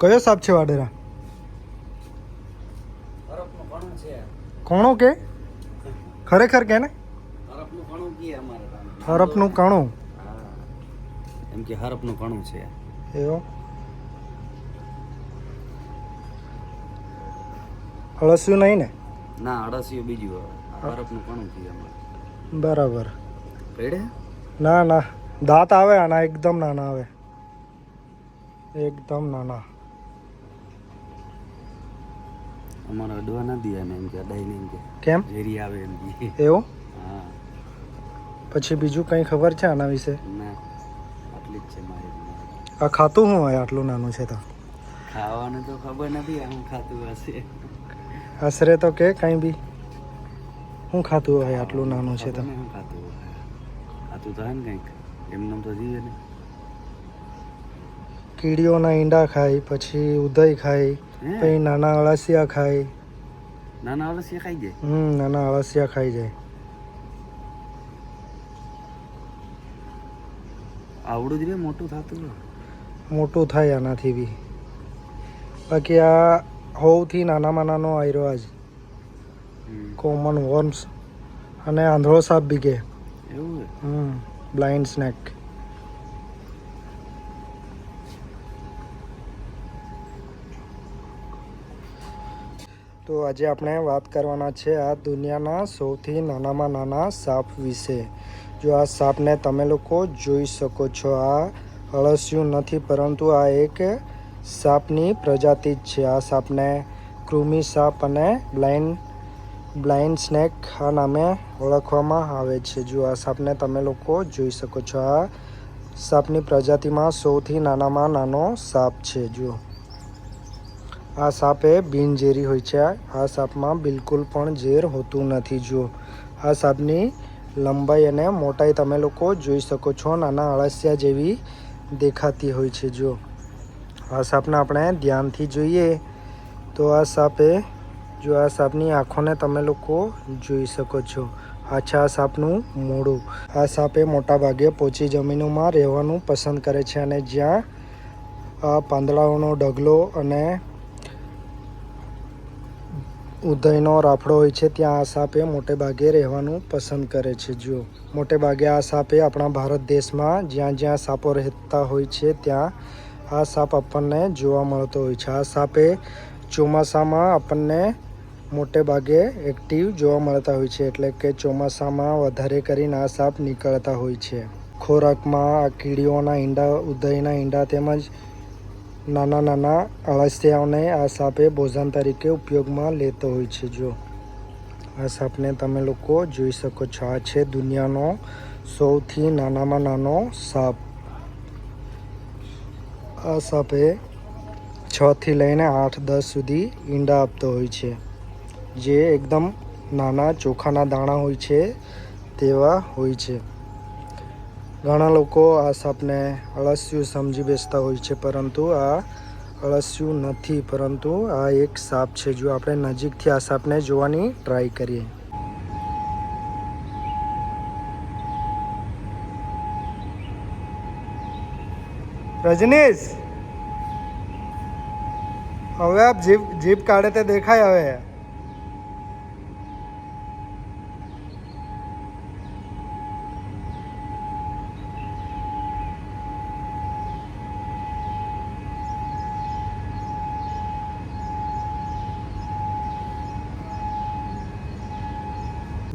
કયો સાપ છે વાડેરા? કોણો કે? ખરેખર કે ને? હરપનું કણું. એમ કે હરપનું કણું છે. એવો. અળસિયું નહીં ને? ના અળસ્યું બીજું હરપનું કણું અમારે બરાબર. કઈડે ના ના. દાંત આવે આના એકદમ નાના આવે. એકદમ નાના. અમારે અડવા ના દે એમ કે અડાઈ નહીં એમ કે. કેમ? ઝેરી આવે એમ કે. એવું? હા. પછી બીજું કંઈ ખબર છે આના વિશે? ના આટલી જ છે મારી આ ખાતું હું હોય આટલું નાનું છે તો? ખાવાનું તો ખબર નથી આમ ખાતું હશે. આશરે તો કે કંઈ બી. શું ખાતું હોય આટલું નાનું છે તો? ખાતું હોય. ખાતું થાય ને કંઈક. એમને તો જીવે ને. કીડીઓના ઈંડા ખાય પછી ઉદય ખાય પછી નાના અળસિયા ખાય. નાના અળસિયા ખાઈ જાય? હમ નાના અળસિયા ખાઈ જાય. આવડું જ રે મોટું થતું મોટું થાય આનાથી બી. બાકી આ સૌથી નાનામાં નાનો આયરો આજ. કોમન વોર્મ્સ અને આંધળો સાપ બી કે. એવું હમ બ્લાઇન્ડ સ્નેક તો આજે આપણે વાત કરવાના છે આ દુનિયાના સૌથી નાનામાં નાના સાપ વિશે. જો આ સાપને તમે લોકો જોઈ શકો છો, આ અળસિયું નથી, પરંતુ આ એક સાપની પ્રજાતિ જ છે. આ સાપને કૃમિ સાપ અને બ્લાઇન્ડ બ્લાઇન્ડ સ્નેક આ નામે ઓળખવામાં આવે છે. જો આ સાપને તમે લોકો જોઈ શકો છો, આ સાપની પ્રજાતિમાં સૌથી નાનામાં નાનો સાપ છે. જો આ સાપ એ બિનઝેરી હોય છે. આ સાપમાં બિલકુલ પણ ઝેર હોતું નથી, જુઓ. આ સાપની લંબાઈ અને મોટાઈ તમે લોકો જોઈ શકો છો. નાના અળસિયા જેવી દેખાતી હોય છે, જુઓ. આ સાપને આપણે ધ્યાનથી જોઈએ તો આ સાપે, જો આ સાપની આંખોને તમે લોકો જોઈ શકો છો. આછા સાપનું મોડું. આ સાપે મોટા ભાગે પોચી જમીનોમાં રહેવાનું પસંદ કરે છે અને જ્યાં પાંદડાઓનો ઢગલો અને ઉદયનો રાફડો હોય છે, ત્યાં આ સાપે મોટે ભાગે રહેવાનું પસંદ કરે છે જો મોટે ભાગે આ સાપે આપણા ભારત દેશમાં જ્યાં જ્યાં સાપો રહેતા હોય છે, ત્યાં આ સાપ આપણને જોવા મળતો હોય છે. આ સાપે ચોમાસામાં આપણને મોટે ભાગે એક્ટિવ જોવા મળતા હોય છે, એટલે કે ચોમાસામાં વધારે કરીને આ સાપ નીકળતા હોય છે. ખોરાકમાં આ કીડીઓના ઈંડા, ઉદયના ઈંડા તેમજ નાના નાના અળસિયાઓને આ સાપે ભોજન તરીકે ઉપયોગમાં લેતો હોય છે જો આ સાપને તમે લોકો જોઈ શકો છો. આ છે દુનિયાનો સૌથી નાનામાં નાનો સાપ. આ સાપે છથી લઈને આઠ, દસ સુધી ઈંડા આપતો હોય છે. જે એકદમ નાના ચોખાના દાણા હોય છે તેવા હોય છે. ઘણા લોકો આ સાપને અળસિયું સમજી બેસતા હોય છે, પરંતુ આ અળસિયું નથી. પરંતુ આ એક સાપ છે. જો આપણે નજીકથી આ સાપને જોવાની ટ્રાય કરીએ. રજનીશ! હવે આપ જીભ જીભ કાઢે તે દેખાય હવે.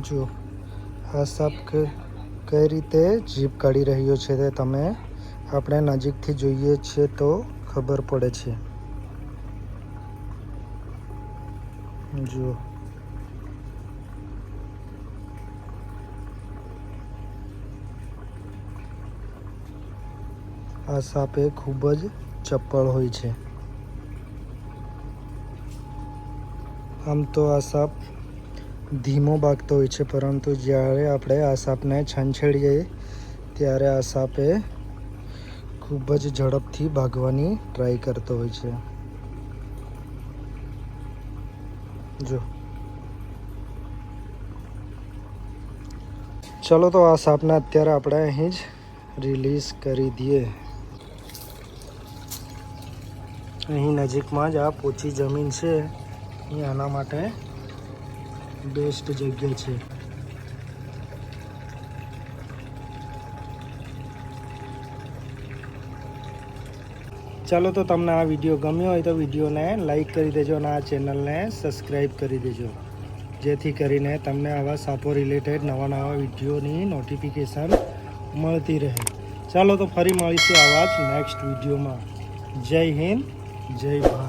જો આ સાપ કઈ રીતે જીભ કાઢી રહ્યો છે તે તમે આપણે નજીકથી જોઈએ છીએ તો ખબર પડે છે. જો. આ સાપ ખૂબ જ ચપ્પળ હોય છે. આમ તો આ સાપ ધીમો ભાગતો હોય છે, પરંતુ જ્યારે આપણે આ સાપને છંછેડીએ, ત્યારે આ સાપે ખૂબ જ ઝડપથી ભાગવાની ટ્રાય કરતો હોય છે. જો. ચલો તો આ સાપને અત્યારે આપણે અહીં જ રિલીઝ કરી દઈએ. અહીં નજીકમાં જ આ પોચી જમીન છે. એ આના માટે બેસ્ટ જગ્યા છે. ચાલો તો તમને આ વીડિયો ગમ્યો હોય તો વિડીયોને લાઈક કરી દેજો અને આ ચેનલને સબસ્ક્રાઈબ કરી દેજો. જેથી કરીને તમને આવા સાપો રિલેટેડ નવા નવા વિડીયોની નોટિફિકેશન મળતી રહે. ચાલો તો ફરી મળીશું આવા જ નેક્સ્ટ વિડીયોમાં. જય હિન્દ, જય ભારત.